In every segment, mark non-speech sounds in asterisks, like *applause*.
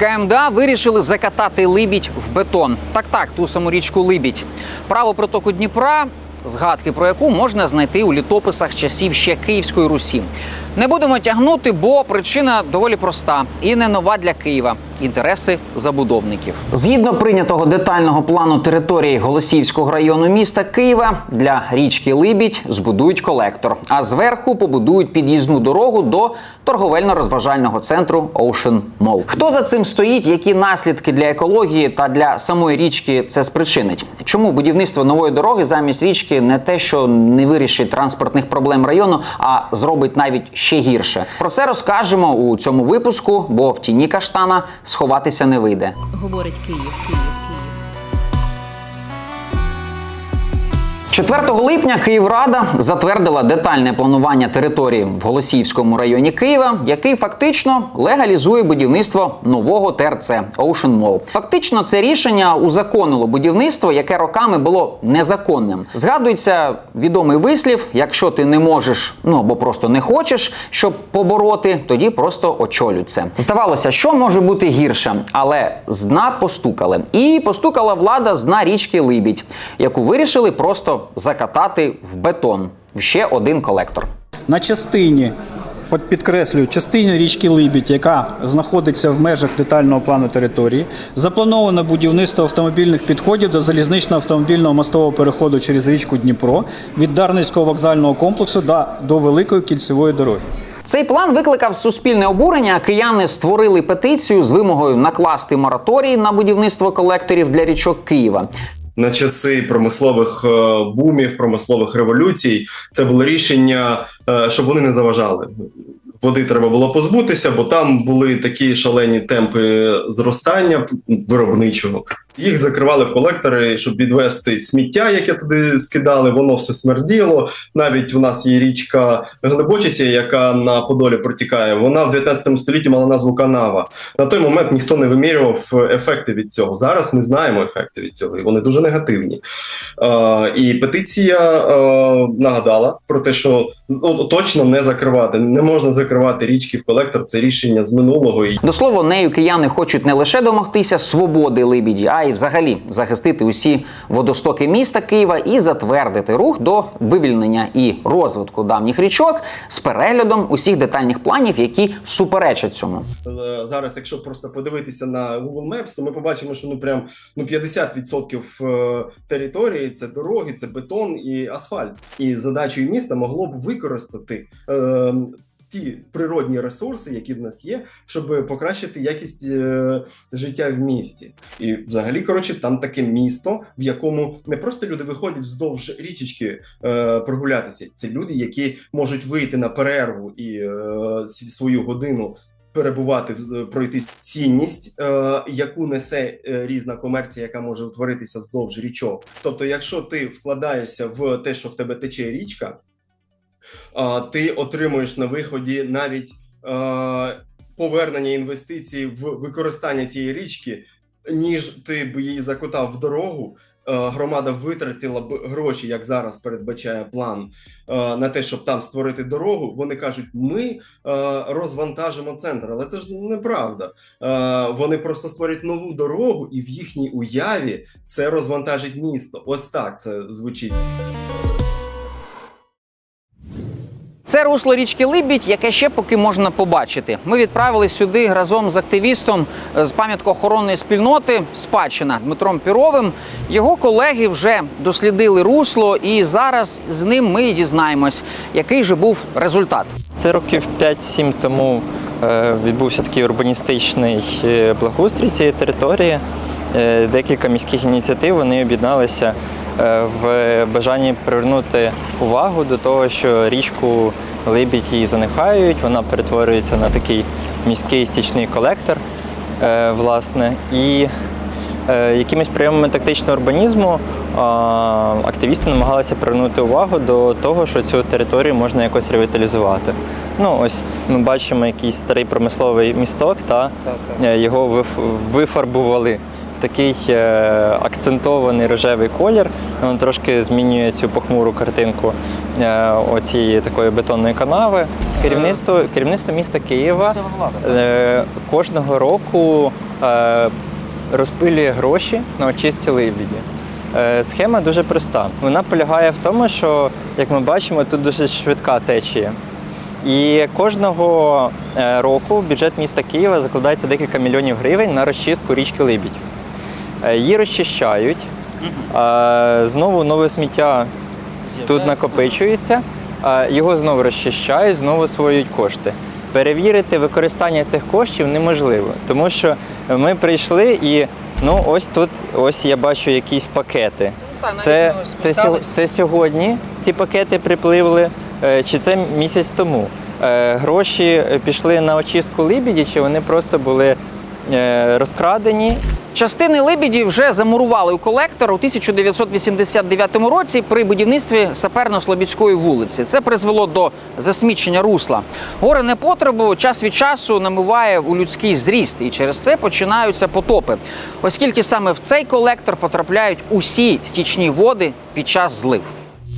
КМДА вирішили закатати Либідь в бетон. Так, так, ту саму річку Либідь. Право протоку Дніпра, згадки про яку можна знайти у літописах часів ще Київської Русі. Не будемо тягнути, бо причина доволі проста і не нова для Києва. Інтереси забудовників. Згідно прийнятого детального плану території Голосіївського району міста Києва для річки Либідь збудують колектор, а зверху побудують під'їзну дорогу до торговельно-розважального центру Ocean Mall. Хто за цим стоїть? Які наслідки для екології та для самої річки це спричинить? Чому будівництво нової дороги замість річки не те, що не вирішить транспортних проблем району, а зробить навіть ще гірше? Про це розкажемо у цьому випуску, бо в тіні каштана сховатися не вийде. говорить Київ, Київ, 4 липня Київрада затвердила детальне планування території в Голосіївському районі Києва, який фактично легалізує будівництво нового ТРЦ Ocean Mall. Фактично, це рішення узаконило будівництво, яке роками було незаконним. Згадується відомий вислів: якщо ти не можеш, ну або просто не хочеш, щоб побороти, тоді просто очолюй. Здавалося, що може бути гірше, але з дна постукали. І постукала влада з дна річки Либідь, яку вирішили просто закатати в бетон в ще один колектор. На частині, от підкреслюю, частині річки Либідь, яка знаходиться в межах детального плану території, заплановано будівництво автомобільних підходів до залізничного автомобільного мостового переходу через річку Дніпро від Дарницького вокзального комплексу до, до Великої кільцевої дороги. Цей план викликав суспільне обурення. Кияни створили петицію з вимогою накласти мораторій на будівництво колекторів для річок Києва. На часи промислових е, бумів, промислових революцій. Це було рішення, е, щоб вони не заважали. Води треба було позбутися, бо там були такі шалені темпи зростання виробничого. Їх закривали в колектори, щоб відвести сміття, яке туди скидали. Воно все смерділо. Навіть у нас є річка Глибочиця, яка на Подолі протікає. Вона в 19 столітті мала назву Канава. На той момент ніхто не вимірював ефекти від цього. Зараз ми знаємо ефекти від цього, і вони дуже негативні. Е, і петиція е, нагадала про те, що точно не закривати, не можна закривати річки в колектор. Це рішення з минулого. До слова, нею кияни хочуть не лише домогтися свободи Либіді, а й взагалі захистити усі водостоки міста Києва і затвердити рух до вивільнення і розвитку давніх річок з переглядом усіх детальних планів, які суперечать цьому. Е, зараз, якщо просто подивитися на Google Maps, то ми побачимо, що ну прям ну 50% е, території це дороги, це бетон і асфальт. І задачею міста могло б використати. Е, Ті природні ресурси, які в нас є, щоб покращити якість е, життя в місті, і взагалі, коротше, там таке місто, в якому не просто люди виходять вздовж річечки е, прогулятися. Це люди, які можуть вийти на перерву і е, свою годину перебувати, пройти цінність, е, яку несе е, різна комерція, яка може утворитися вздовж річок. Тобто, якщо ти вкладаєшся в те, що в тебе тече річка, ти отримуєш на виході навіть повернення інвестицій в використання цієї річки, ніж ти б її закотав в дорогу. Громада витратила б гроші, як зараз передбачає план, на те, щоб там створити дорогу. Вони кажуть, ми розвантажимо центр, але це ж неправда. Вони просто створять нову дорогу, і в їхній уяві це розвантажить місто. Ось так це звучить. Це русло річки Либідь, яке ще поки можна побачити. Ми відправили сюди разом з активістом е, з пам'яткоохоронної спільноти Спадщина Дмитром Піровим. Його колеги вже дослідили русло, і зараз з ним ми дізнаємось, який же був результат. Це років 5-7 тому е, відбувся такий урбаністичний е, благоустрій цієї території. Декілька міських ініціатив вони об'єдналися в бажанні привернути увагу до того, що річку Либідь її занихають, вона перетворюється на такий міський стічний колектор. е, Власне, і е, якимись прийомами тактичного урбанізму активісти намагалися привернути увагу до того, що цю територію можна якось ревіталізувати. Ну, ось ми бачимо якийсь старий промисловий місток, та е, його виф- вифарбували такий е, акцентований рожевий колір. Він трошки змінює цю похмуру картинку е, оцієї такої бетонної канави. Керівництво, керівництво міста Києва е, кожного року розпилює гроші на очисті либіді. Схема дуже проста. Вона полягає в тому, що, як ми бачимо, тут дуже швидка течія. І кожного року бюджет міста Києва закладається декілька мільйонів гривень на розчистку річки Либідь. Е, Її розчищають. е, Знову нове сміття тут накопичується, його знову розчищають, знову освоюють кошти. Перевірити використання цих коштів неможливо, тому що ми прийшли і ну ось тут, ось я бачу якісь пакети. Це, це, це сьогодні ці пакети припливли, е, чи це місяць тому. Е, Гроші е, пішли на очистку либіді, чи вони просто були е, розкрадені Частини лебіді вже замурували у колектор у 1989 році при будівництві Саперно-Слобідської вулиці. Це призвело до засмічення русла. Горе непотребу час від часу намиває у людський зріст, і через це починаються потопи, оскільки саме в цей колектор потрапляють усі стічні води під час злив.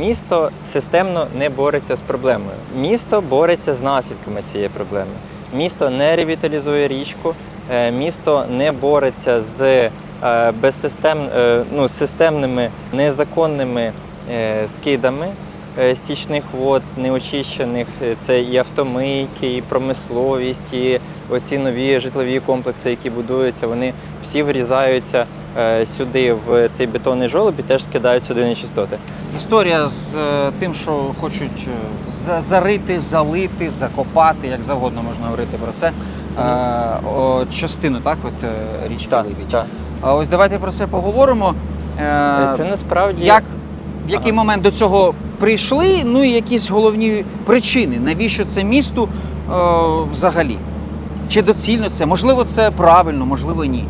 Місто системно не бореться з проблемою. Місто бореться з наслідками цієї проблеми. Місто не ревіталізує річку, е, місто не бореться з е, безсистем, е, ну, системними незаконними е, скидами е, стічних вод, неочищених. Е, Це і автомийки, і промисловість, і оці нові житлові комплекси, які будуються, вони всі врізаються е, сюди в цей бетонний жолоб і теж скидають сюди нечистоти. Історія з е, тим, що хочуть е, зарити, залити, закопати, як завгодно можна говорити про це. Е, о, частину так, от е, річки Так, Либідь. так. А ось давайте про це поговоримо. Е, Це насправді як в який Ага. момент до цього прийшли, ну і якісь головні причини, навіщо це місту е, взагалі? Чи доцільно це? Можливо, це правильно, можливо, ні.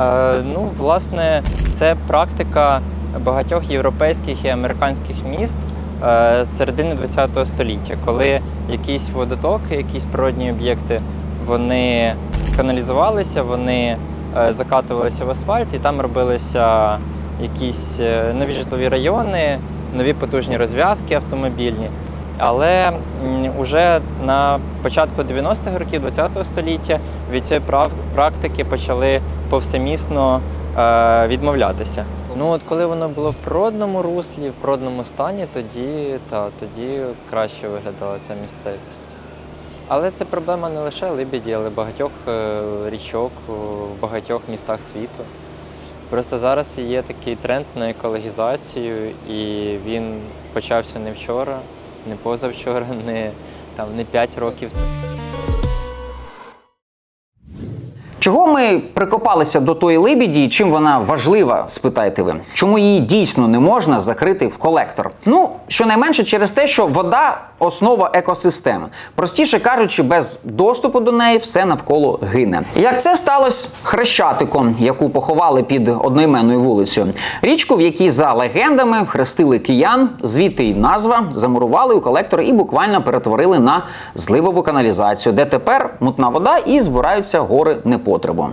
Е, ну, власне, це практика багатьох європейських і американських міст е, з середини ХХ століття, коли якісь водотоки, якісь природні об'єкти вони каналізувалися, вони е, закатувалися в асфальт, і там робилися якісь е, нові житлові райони, нові потужні розв'язки автомобільні. Але м, уже на початку 90-х років ХХ століття від цієї практики почали повсемісно е, відмовлятися. Ну от коли воно було в природному руслі, в природному стані, тоді та тоді краще виглядала ця місцевість. Але це проблема не лише Либіді, але багатьох е, річок е, в багатьох містах світу. Просто зараз є такий тренд на екологізацію, і він почався не вчора, не позавчора, *laughs* не, там, не 5 років Чого ми прикопалися до тої либіді і чим вона важлива, спитаєте ви? Чому її дійсно не можна закрити в колектор? Ну, щонайменше через те, що вода основа екосистеми. Простіше кажучи, без доступу до неї все навколо гине. Як це сталося хрещатиком, яку поховали під одноіменною вулицею? Річку, в якій за легендами хрестили киян, звідти й назва, замурували у колектор і буквально перетворили на зливову каналізацію, де тепер мутна вода і збираються гори непотребу.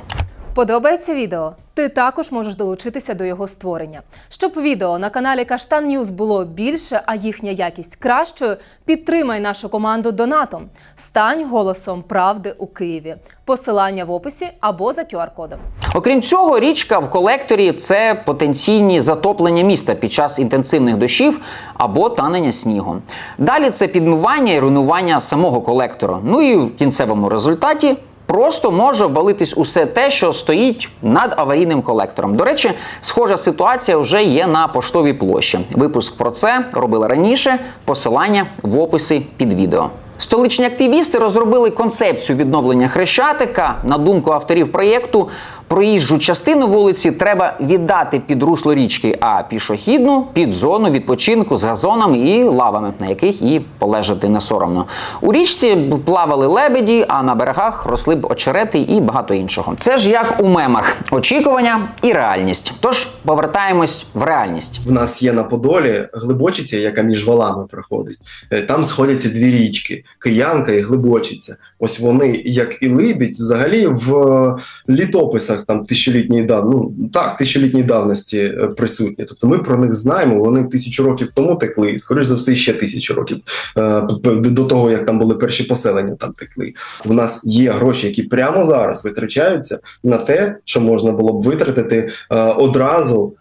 Подобається відео? Ти також можеш долучитися до його створення. Щоб відео на каналі Каштан Ньюз було більше, а їхня якість кращою, підтримай нашу команду донатом. Стань голосом правди у Києві. Посилання в описі або за QR-кодом. Окрім цього, річка в колекторі це потенційні затоплення міста під час інтенсивних дощів або танення снігу. Далі це підмивання і руйнування самого колектора. Ну і в кінцевому результаті. Просто може валитись усе те, що стоїть над аварійним колектором. До речі, схожа ситуація вже є на поштовій площі. Випуск про це робили раніше. Посилання в описі під відео. Столичні активісти розробили концепцію відновлення хрещатика. На думку авторів проєкту, проїжджу частину вулиці треба віддати під русло річки, а пішохідну під зону відпочинку з газонами і лавами, на яких і полежати не соромно. У річці плавали лебеді, а на берегах росли б очерети і багато іншого. Це ж як у мемах: очікування і реальність. Тож повертаємось в реальність. В нас є на Подолі Глибочиця, яка між валами проходить. Е, Там сходяться дві річки Киянка і Глибочиця. Ось вони, як і Либідь, взагалі в е, літописах там тисячолітньої дав... ну, так, тисячолітньої давності е, присутні. Тобто ми про них знаємо, вони тисячу років тому текли, і скоріш за все ще тисячу років е, до того, як там були перші поселення, там текли. У нас є гроші, які прямо зараз витрачаються на те, що можна було б витратити е, одразу.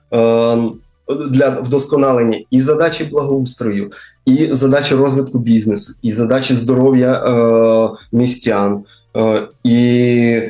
Для вдосконалення і задачі благоустрою, і задачі розвитку бізнесу, і задачі здоров'я е, містян. Е, і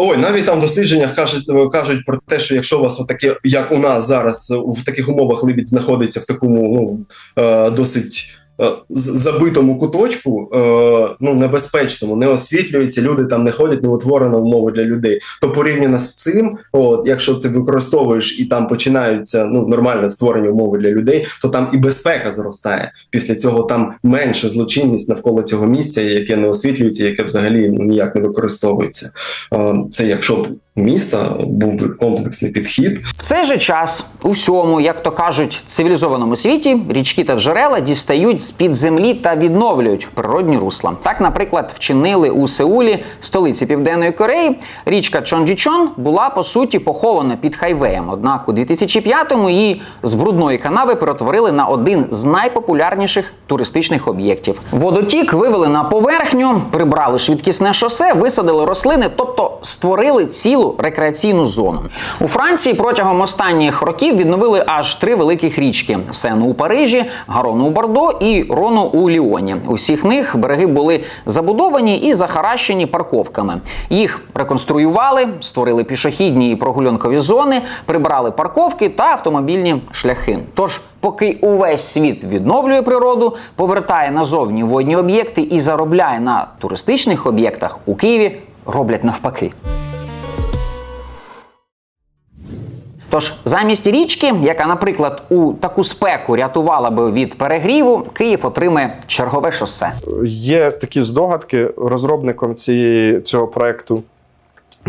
ой, навіть там в дослідженнях кажуть, кажуть про те, що якщо у вас таке, як у нас зараз в таких умовах либідь знаходиться в такому ну, е, досить. Е, Забитому куточку, е, ну небезпечному, не освітлюється, люди там не ходять, не утворена умова для людей. То порівняно з цим, от якщо це використовуєш і там починаються ну нормальне створення умови для людей, то там і безпека зростає. Після цього там менше злочинність навколо цього місця, яке не освітлюється, яке взагалі ну, ніяк не використовується. Е, Це якщо міста був комплексний підхід, В цей же час у всьому, як то кажуть, цивілізованому світі річки та джерела дістають з під землі та відновлюють природні русла. Так, наприклад, вчинили у Сеулі, столиці Південної Кореї. Річка Чонджічон була по суті похована під хайвеєм. Однак у 2005-му її з брудної канави перетворили на один з найпопулярніших туристичних об'єктів. Водотік вивели на поверхню, прибрали швидкісне шосе, висадили рослини, тобто створили цілу рекреаційну зону. У Франції протягом останніх років відновили аж три великих річки: Сену у Парижі, Гарону у Бордо і Рону у Ліоні. Усіх них береги були забудовані і захаращені парковками. Їх реконструювали, створили пішохідні і прогулянкові зони, прибрали парковки та автомобільні шляхи. Тож, поки увесь світ відновлює природу, повертає назовні водні об'єкти і заробляє на туристичних об'єктах у Києві, роблять навпаки. Тож замість річки, яка, наприклад, у таку спеку рятувала би від перегріву, Київ отримає чергове шосе. Є такі здогадки. Розробником цієї, цього проекту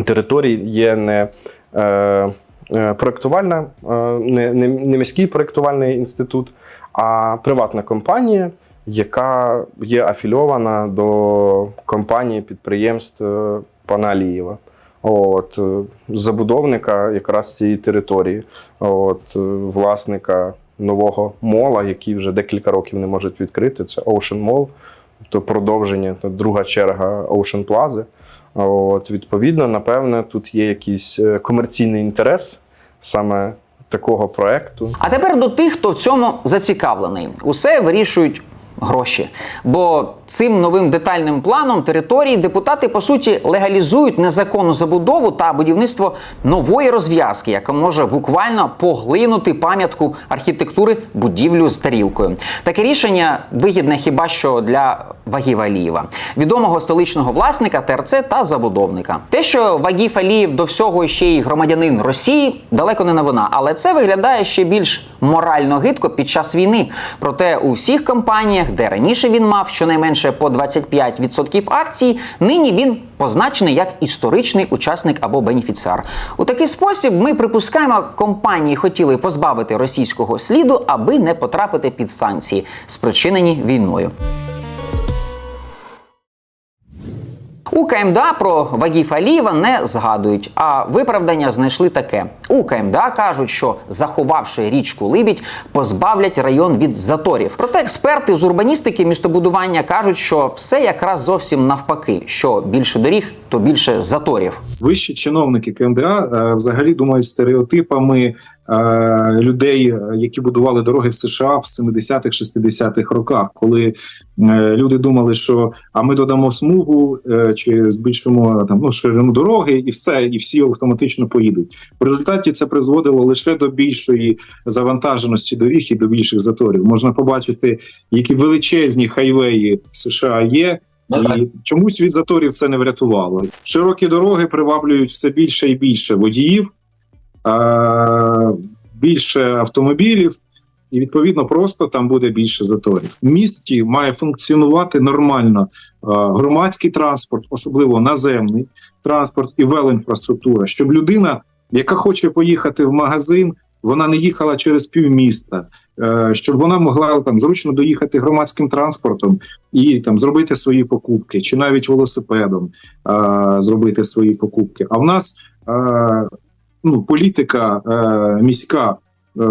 території є не е, е, проектувальна, е, не, не, не міський проектувальний інститут, а приватна компанія, яка є афільована до компанії підприємств е, пана Алієва. От, е, забудовника якраз цієї території, от, е, власника нового мола, який вже декілька років не можуть відкрити. Це Ocean Mall, тобто продовження, та друга черга Ocean Plaza. От, відповідно, напевне, тут є якийсь е, комерційний інтерес саме такого проекту. А тепер до тих, хто в цьому зацікавлений. Усе вирішують гроші. Бо цим новим детальним планом території депутати по суті легалізують незаконну забудову та будівництво нової розв'язки, яка може буквально поглинути пам'ятку архітектури будівлю з тарілкою. Таке рішення вигідне хіба що для Вагів Алієва, відомого столичного власника ТРЦ та забудовника. Те, що Вагів Алієв до всього ще й громадянин Росії, далеко не новина, але це виглядає ще більш морально гидко під час війни. Проте у всіх компаніях, де раніше він мав щонайменше по 25% акцій, нині він позначений як історичний учасник або бенефіціар. У такий спосіб ми припускаємо, компанії хотіли позбавити російського сліду, аби не потрапити під санкції, спричинені війною. У КМДА про Вагіф Алієва не згадують, а виправдання знайшли таке. У КМДА кажуть, що заховавши річку Либідь, позбавлять район від заторів. Проте експерти з урбаністики містобудування кажуть, що все якраз зовсім навпаки: що більше доріг, то більше заторів. Вищі чиновники КМДА е, взагалі думають стереотипами людей, е, які будували дороги в США в 70-х, 60-х роках, коли е, люди думали, що а ми додамо смугу е, чи збільшимо там ну ширину дороги, і все, і всі автоматично поїдуть. В результаті це призводило лише до більшої завантаженості доріг і до більших заторів. Можна побачити, які величезні хайвеї США є. І чомусь від заторів це не врятувало. Широкі дороги приваблюють все більше і більше водіїв, е- більше автомобілів, і відповідно просто там буде більше заторів. В місті має функціонувати нормально е- громадський транспорт, особливо наземний транспорт і велоінфраструктура, щоб людина, яка хоче поїхати в магазин, вона не їхала через півміста. е, щоб вона могла там зручно доїхати громадським транспортом і там зробити свої покупки, чи навіть велосипедом е, зробити свої покупки. А в нас ну, політика е, міська. Е,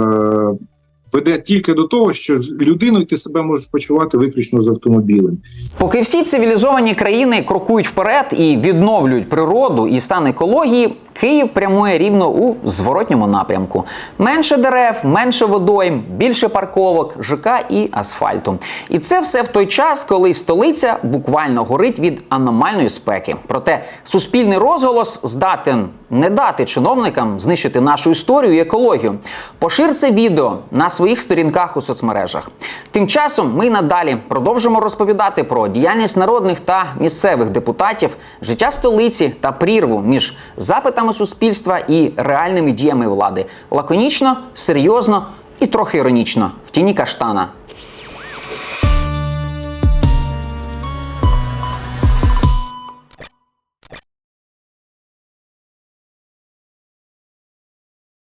Веде тільки до того, що з людиною ти себе можеш почувати виключно з автомобілем. Поки всі цивілізовані країни крокують вперед і відновлюють природу і стан екології, Київ прямує рівно у зворотньому напрямку: менше дерев, менше водойм, більше парковок, ЖК і асфальту. І це все в той час, коли столиця буквально горить від аномальної спеки. Проте суспільний розголос здатен не дати чиновникам знищити нашу історію і екологію. Пошир це відео на своїх сторінках у соцмережах. Тим часом ми надалі продовжимо розповідати про діяльність народних та місцевих депутатів, життя столиці та прірву між запитами суспільства і реальними діями влади. Лаконічно, серйозно і трохи іронічно в тіні каштана.